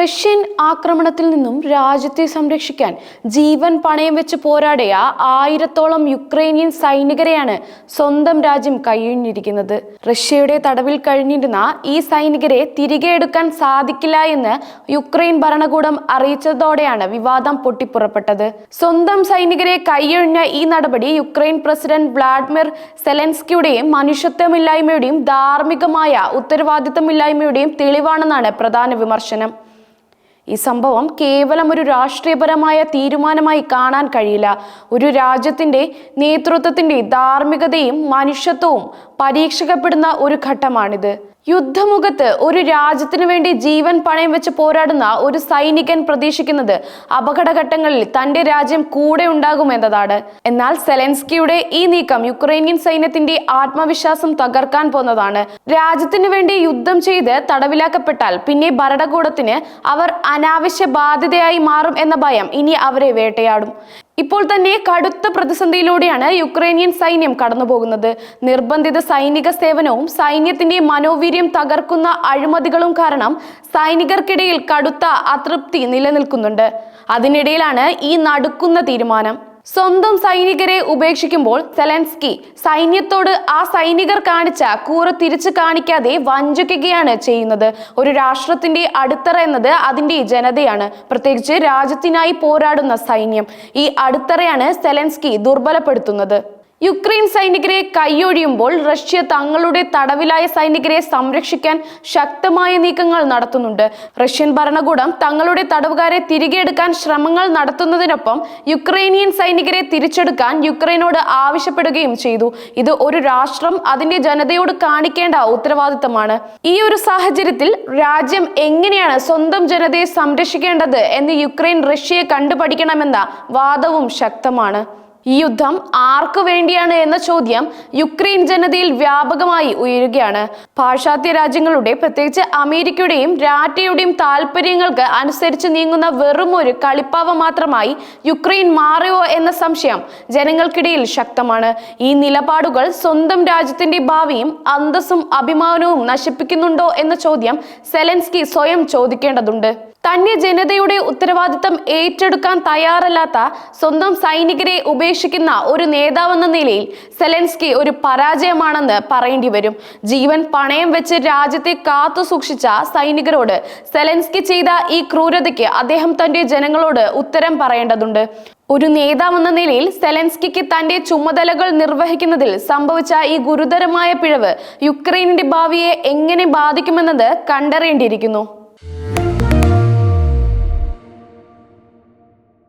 Russian ആക്രമണത്തിൽ നിന്നും രാജ്യത്തെ സംരക്ഷിക്കാൻ ജീവൻ പണയം വെച്ച് പോരാടിയ ആയിരത്തോളം യുക്രൈനിയൻ സൈനികരെയാണ് സ്വന്തം രാജ്യം കൈയൊഴിഞ്ഞിരിക്കുന്നത്. റഷ്യയുടെ തടവിൽ കഴിഞ്ഞിരുന്ന ഈ സൈനികരെ തിരികെ എടുക്കാൻ സാധിക്കില്ല എന്ന് യുക്രൈൻ ഭരണകൂടം അറിയിച്ചതോടെയാണ് വിവാദം പൊട്ടിപ്പുറപ്പെട്ടത്. സ്വന്തം സൈനികരെ കൈയൊഴിഞ്ഞ ഈ നടപടി യുക്രൈൻ പ്രസിഡന്റ് വ്ളാഡിമിർ സെലൻസ്കിയുടെയും മനുഷ്യത്വമില്ലായ്മയുടെയും ധാർമ്മികമായ ഉത്തരവാദിത്തമില്ലായ്മയുടെയും തെളിവാണെന്നാണ് പ്രധാന വിമർശനം. ഈ സംഭവം കേവലം ഒരു രാഷ്ട്രീയപരമായ തീരുമാനമായി കാണാൻ കഴിയില്ല. ഒരു രാജ്യത്തിന്റെ നേതൃത്വത്തിന്റെ ധാർമ്മികതയും മനുഷ്യത്വവും പരീക്ഷിക്കപ്പെടുന്ന ഒരു ഘട്ടമാണിത്. യുദ്ധമുഖത്ത് ഒരു രാജ്യത്തിനു വേണ്ടി ജീവൻ പണയം വെച്ച് പോരാടുന്ന ഒരു സൈനികൻ പ്രതീക്ഷിക്കുന്നത് അപകടഘട്ടങ്ങളിൽ തന്റെ രാജ്യം കൂടെ ഉണ്ടാകുമെന്നതാണ്. എന്നാൽ സെലൻസ്കിയുടെ ഈ നീക്കം യുക്രൈനിയൻ സൈന്യത്തിന്റെ ആത്മവിശ്വാസം തകർക്കാൻ പോന്നതാണ്. രാജ്യത്തിനു വേണ്ടി യുദ്ധം ചെയ്ത് തടവിലാക്കപ്പെട്ടാൽ പിന്നെ ഭരണകൂടത്തിന് അവർ അനാവശ്യ ബാധ്യതയായി മാറും എന്ന ഭയം ഇനി അവരെ വേട്ടയാടും. ഇപ്പോൾ തന്നെ കടുത്ത പ്രതിസന്ധിയിലൂടെയാണ് യുക്രൈനിയൻ സൈന്യം കടന്നുപോകുന്നത്. നിർബന്ധിത സൈനിക സേവനവും സൈന്യത്തിന്റെ മനോവീര്യം തകർക്കുന്ന അഴിമതികളും കാരണം സൈനികർക്കിടയിൽ കടുത്ത അതൃപ്തി നിലനിൽക്കുന്നുണ്ട്. അതിനിടയിലാണ് ഈ നടുക്കുന്ന തീരുമാനം. സ്വന്തം സൈനികരെ ഉപേക്ഷിക്കുമ്പോൾ സെലൻസ്കി സൈന്യത്തോട് ആ സൈനികർ കാണിച്ച കൂറ തിരിച്ചു കാണിക്കാതെ വഞ്ചിക്കുകയാണ് ചെയ്യുന്നത്. ഒരു രാഷ്ട്രത്തിന്റെ അടിത്തറ എന്നത് അതിന്റെ ജനതയാണ്. പ്രത്യേകിച്ച് രാജ്യത്തിനായി പോരാടുന്ന സൈന്യം. ഈ അടിത്തറയാണ് സെലൻസ്കി ദുർബലപ്പെടുത്തുന്നത്. യുക്രൈൻ സൈനികരെ കൈയൊഴിയുമ്പോൾ റഷ്യ തങ്ങളുടെ തടവിലായ സൈനികരെ സംരക്ഷിക്കാൻ ശക്തമായ നീക്കങ്ങൾ നടത്തുന്നുണ്ട്. റഷ്യൻ ഭരണകൂടം തങ്ങളുടെ തടവുകാരെ തിരികെ എടുക്കാൻ ശ്രമങ്ങൾ നടത്തുന്നതിനൊപ്പം യുക്രൈനിയൻ സൈനികരെ തിരിച്ചെടുക്കാൻ യുക്രൈനോട് ആവശ്യപ്പെടുകയും ചെയ്തു. ഇത് ഒരു രാഷ്ട്രം അതിന്റെ ജനതയോട് കാണിക്കേണ്ട ഉത്തരവാദിത്തമാണ്. ഈ ഒരു സാഹചര്യത്തിൽ രാജ്യം എങ്ങനെയാണ് സ്വന്തം ജനതയെ സംരക്ഷിക്കേണ്ടത് എന്ന് യുക്രൈൻ റഷ്യയെ കണ്ടുപഠിക്കണമെന്ന വാദവും ശക്തമാണ്. ഈ യുദ്ധം ആർക്കു വേണ്ടിയാണ് എന്ന ചോദ്യം യുക്രൈൻ ജനതയിൽ വ്യാപകമായി ഉയരുകയാണ്. പാശ്ചാത്യ രാജ്യങ്ങളുടെ പ്രത്യേകിച്ച് അമേരിക്കയുടെയും രാറ്റയുടെയും താല്പര്യങ്ങൾക്ക് അനുസരിച്ച് നീങ്ങുന്ന വെറും ഒരു കളിപ്പാവ മാത്രമായി യുക്രൈൻ മാറിയോ എന്ന സംശയം ജനങ്ങൾക്കിടയിൽ ശക്തമാണ്. ഈ നിലപാടുകൾ സ്വന്തം രാജ്യത്തിന്റെ ഭാവിയും അന്തസ്സും അഭിമാനവും നശിപ്പിക്കുന്നുണ്ടോ എന്ന ചോദ്യം സെലൻസ്കി സ്വയം ചോദിക്കേണ്ടതുണ്ട്. തന്നെ ജനതയുടെ ഉത്തരവാദിത്തം ഏറ്റെടുക്കാൻ തയ്യാറല്ലാത്ത സ്വന്തം സൈനികരെ ഉപേക്ഷിക്കുന്ന ഒരു നേതാവെന്ന നിലയിൽ സെലൻസ്കി ഒരു പരാജയമാണെന്ന് പറയേണ്ടി വരും. ജീവൻ പണയം വെച്ച് രാജ്യത്തെ കാത്തു സൂക്ഷിച്ച സൈനികരോട് സെലൻസ്കി ചെയ്ത ഈ ക്രൂരതയ്ക്ക് അദ്ദേഹം തന്റെ ജനങ്ങളോട് ഉത്തരം പറയേണ്ടതുണ്ട്. ഒരു നേതാവെന്ന നിലയിൽ സെലൻസ്കിക്ക് തന്റെ ചുമതലകൾ നിർവഹിക്കുന്നതിൽ സംഭവിച്ച ഈ ഗുരുതരമായ പിഴവ് യുക്രൈനിന്റെ ഭാവിയെ എങ്ങനെ ബാധിക്കുമെന്നത് കണ്ടറിയേണ്ടിയിരിക്കുന്നു.